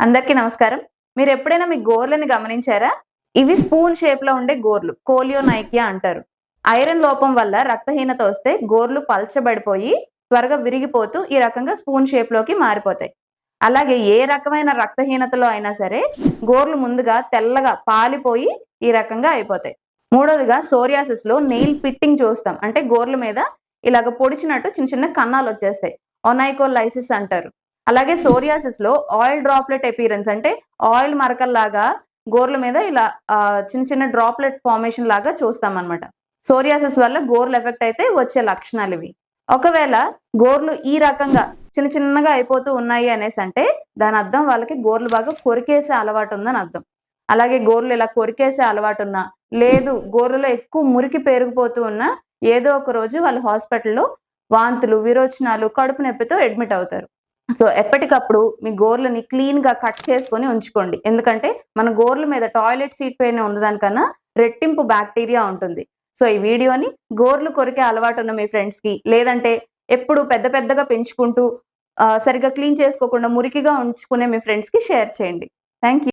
అందరికీ నమస్కారం. మీరు ఎప్పుడైనా మీ గోర్లని గమనించారా? ఇవి స్పూన్ షేప్లో ఉండే గోర్లు కోలియోనైకియా అంటారు. ఐరన్ లోపం వల్ల రక్తహీనత వస్తే గోర్లు పల్చబడిపోయి త్వరగా విరిగిపోతూ ఈ రకంగా స్పూన్ షేప్లోకి మారిపోతాయి. అలాగే ఏ రకమైన రక్తహీనతలో అయినా సరే గోర్లు ముందుగా తెల్లగా పాలిపోయి ఈ రకంగా అయిపోతాయి. మూడోదిగా సోరియాసిస్లో నెయిల్ పిట్టింగ్ చూస్తాం. అంటే గోర్ల మీద ఇలాగ పొడిచినట్టు చిన్న చిన్న కన్నాలు వచ్చేస్తాయి. ఒనైకోలైసిస్ అంటారు. అలాగే సోరియాసిస్లో ఆయిల్ డ్రాప్లెట్ ఎపీరెన్స్ అంటే ఆయిల్ మరకల్లాగా గోర్ల మీద ఇలా చిన్న చిన్న డ్రాప్లెట్ ఫార్మేషన్ లాగా చూస్తాం అనమాట సోరియాసిస్ వల్ల గోర్లు ఎఫెక్ట్ అయితే వచ్చే లక్షణాలు ఇవి. ఒకవేళ గోర్లు ఈ రకంగా చిన్న చిన్నగా అయిపోతూ ఉన్నాయి అనేసి అంటే దాని అర్థం వాళ్ళకి గోర్లు బాగా కొరికేసే అలవాటు ఉందని అర్థం. అలాగే గోర్లు ఇలా కొరికేసే అలవాటు ఉన్నా లేదు గోర్లలో ఎక్కువ మురికి పేరుకుపోతూ ఉన్నా ఏదో ఒక రోజు వాళ్ళు హాస్పిటల్లో వాంతులు విరోచనాలు కడుపు నొప్పితో అడ్మిట్ అవుతారు. సో ఎప్పటికప్పుడు మీ గోర్లని క్లీన్గా కట్ చేసుకొని ఉంచుకోండి. ఎందుకంటే మన గోర్ల మీద టాయిలెట్ సీట్ పైన ఉన్నదానికన్నా రెట్టింపు బ్యాక్టీరియా ఉంటుంది. సో ఈ వీడియోని గోర్లు కొరికే అలవాటు ఉన్న మీ ఫ్రెండ్స్కి లేదంటే ఎప్పుడు పెద్ద పెద్దగా పెంచుకుంటూ సరిగ్గా క్లీన్ చేసుకోకుండా మురికిగా ఉంచుకునే మీ ఫ్రెండ్స్కి షేర్ చేయండి. Thank you